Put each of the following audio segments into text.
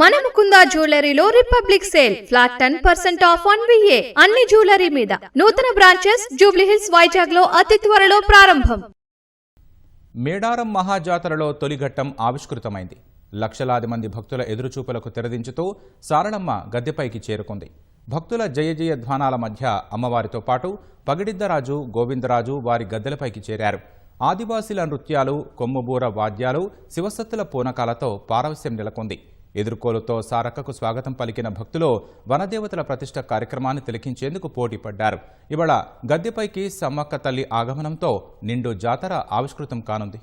మన Mukunda జ్యువెలరీలో republic sale flat ten percent off one VA అన్ని jewellery మీద. నూతన బ్రాంచెస్ జూబ్లీ హిల్స్ వైజాగ్లో అతి త్వరలో ప్రారంభం. మేడారం మహాజాతరలో తొలిఘట్టం ఆవిష్కృతమైంది. లక్షలాది మంది భక్తుల ఎదురుచూపులకు తెరదించుతూ సారళమ్మ గద్దెపైకి చేరుకుంది. భక్తుల జయ జయ ధ్వానాల మధ్య అమ్మవారితో పాటు పగిడిద్దరాజు గోవిందరాజు వారి గద్దెలపైకి చేరారు. ఆదివాసీల నృత్యాలు కొమ్ముబూర వాద్యాలు శివసత్తుల పూనకాలతో పారవస్యం నెలకొంది. ఎదుర్కోలుతో సారక్కకు స్వాగతం పలికిన భక్తులు వనదేవతల ప్రతిష్ట కార్యక్రమాన్ని తిలకించేందుకు పోటీ పడ్డారు ఇవాళ గద్దెపైకి సమ్మక్క తల్లి ఆగమనంతో నిండు జాతర ఆవిష్కృతం కానుంది.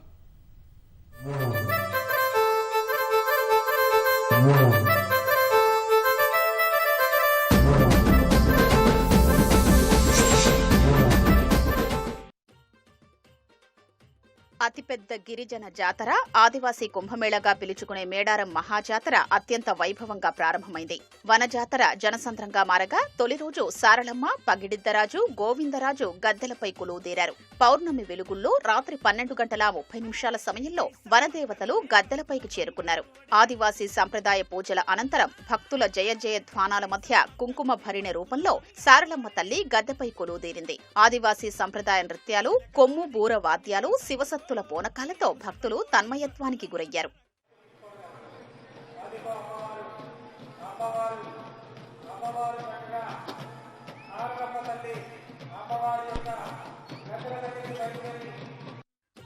అతిపెద్ద గిరిజన జాతర ఆదివాసీ కుంభమేళగా పిలుచుకునే మేడారం మహాజాతర అత్యంత వైభవంగా ప్రారంభమైంది. వనజాతర జనసంద్రంగా మారగా తొలి రోజు సారళమ్మ పగిడిద్దరాజు గోవిందరాజు గద్దెలపై కొలువుదేరారు పౌర్ణమి వెలుగుల్లో రాత్రి పన్నెండు గంటల ముప్పై నిమిషాల సమయంలో వనదేవతలు గద్దెలపైకి చేరుకున్నారు. ఆదివాసీ సంప్రదాయ పూజల అనంతరం భక్తుల జయ జయ ధ్వానాల మధ్య కుంకుమ భరిణ రూపంలో సారళమ్మ తల్లి గద్దెపై కొలువుదేరింది ఆదివాసీ సంప్రదాయ నృత్యాలు కొమ్ము బూర వాద్యాలు శివసత్తుల పూనకాలతో భక్తులు తన్మయత్వానికి గురయ్యారు.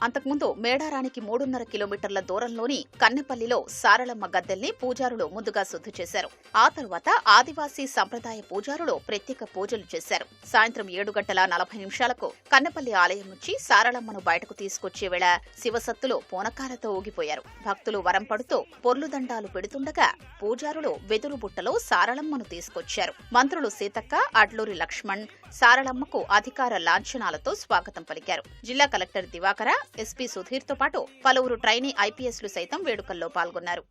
అంతకుముందు మేడారానికి మూడున్నర కిలోమీటర్ల దూరంలోని కన్నెపల్లిలో సారళమ్మ గద్దెల్ని పూజారులు ముందుగా శుద్ధి చేశారు. ఆ తరువాత ఆదివాసీ సంప్రదాయ పూజారులు ప్రత్యేక పూజలు చేశారు. సాయంత్రం ఏడు గంటల నలభై నిమిషాలకు కన్నెపల్లి ఆలయం నుంచి సారళమ్మను బయటకు తీసుకొచ్చే వేళ శివసత్తులు పూనకాలతో ఊగిపోయారు. భక్తులు వరం పడుతూ పొర్లుదండాలు పెడుతుండగా పూజారులు వెదురు బుట్టలో సారళమ్మను తీసుకొచ్చారు. మంత్రులు సీతక్క అడ్లూరి లక్ష్మణ్ సారళమ్మకు అధికార లాంఛనాలతో స్వాగతం పలికారు. జిల్లా కలెక్టర్ దివాకర ఎస్పీ సుధీర్తో పాటు పలువురు ట్రైనీ ఐపీఎస్లు సైతం వేడుకల్లో పాల్గొన్నారు.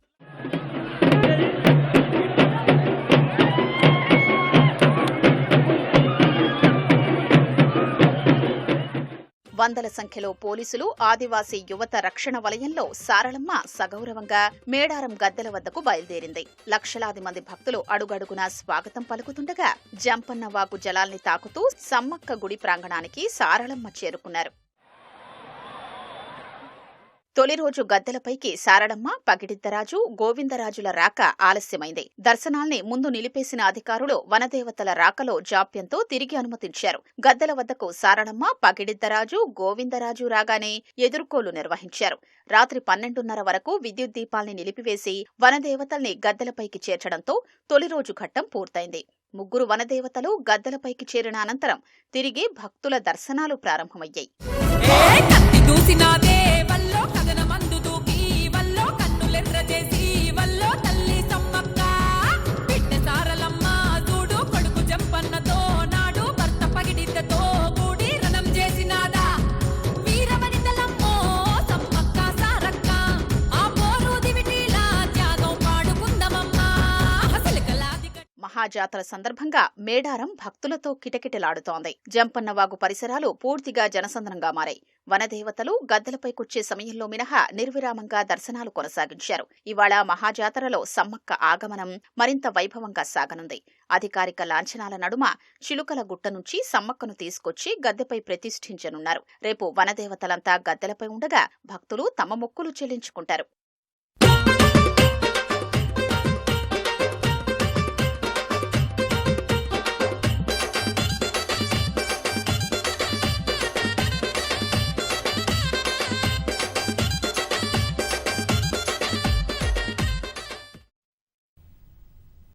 వందల సంఖ్యలో పోలీసులు ఆదివాసీ యువత రక్షణ వలయంలో సారళమ్మ సగౌరవంగా మేడారం గద్దెల వద్దకు బయలుదేరింది. లక్షలాది మంది భక్తులు అడుగడుగునా స్వాగతం పలుకుతుండగా జంపన్నవాగు జలాల్ని తాకుతూ సమ్మక్క గుడి ప్రాంగణానికి సారళమ్మ చేరుకున్నారు. తొలి రోజు గద్దెలపైకి సారడమ్మ పగిడిద్దరాజు గోవిందరాజుల రాక ఆలస్యమైంది. దర్శనాల్ని ముందు నిలిపేసిన అధికారులు వనదేవతల రాకలో జాప్యంతో తిరిగి అనుమతించారు. గద్దెల వద్దకు సారడమ్మ పగిడిద్దరాజు గోవిందరాజు రాగానే ఎదుర్కోలు నిర్వహించారు. రాత్రి పన్నెండున్నర వరకు విద్యుత్ దీపాల్ని నిలిపివేసి వనదేవతల్ని గద్దెలపైకి చేర్చడంతో తొలి రోజు ఘట్టం పూర్తయింది. ముగ్గురు వనదేవతలు గద్దెలపైకి చేరిన అనంతరం తిరిగి భక్తుల దర్శనాలు ప్రారంభమయ్యాయి. మహాజాతర సందర్భంగా మేడారం భక్తులతో కిటకిటలాడుతోంది. జంపన్నవాగు పరిసరాలు పూర్తిగా జనసంద్రంగా మారాయి. వనదేవతలు గద్దెలపైకొచ్చే సమయంలో మినహా నిర్విరామంగా దర్శనాలు కొనసాగించారు. ఇవాళ మహాజాతరలో సమ్మక్క ఆగమనం మరింత వైభవంగా సాగనుంది. అధికారిక లాంఛనాల నడుమ చిలుకల గుట్ట నుంచి సమ్మక్కను తీసుకొచ్చి గద్దెపై ప్రతిష్ఠించనున్నారు. రేపు వనదేవతలంతా గద్దెలపై ఉండగా భక్తులు తమ మొక్కులు చెల్లించుకుంటారు.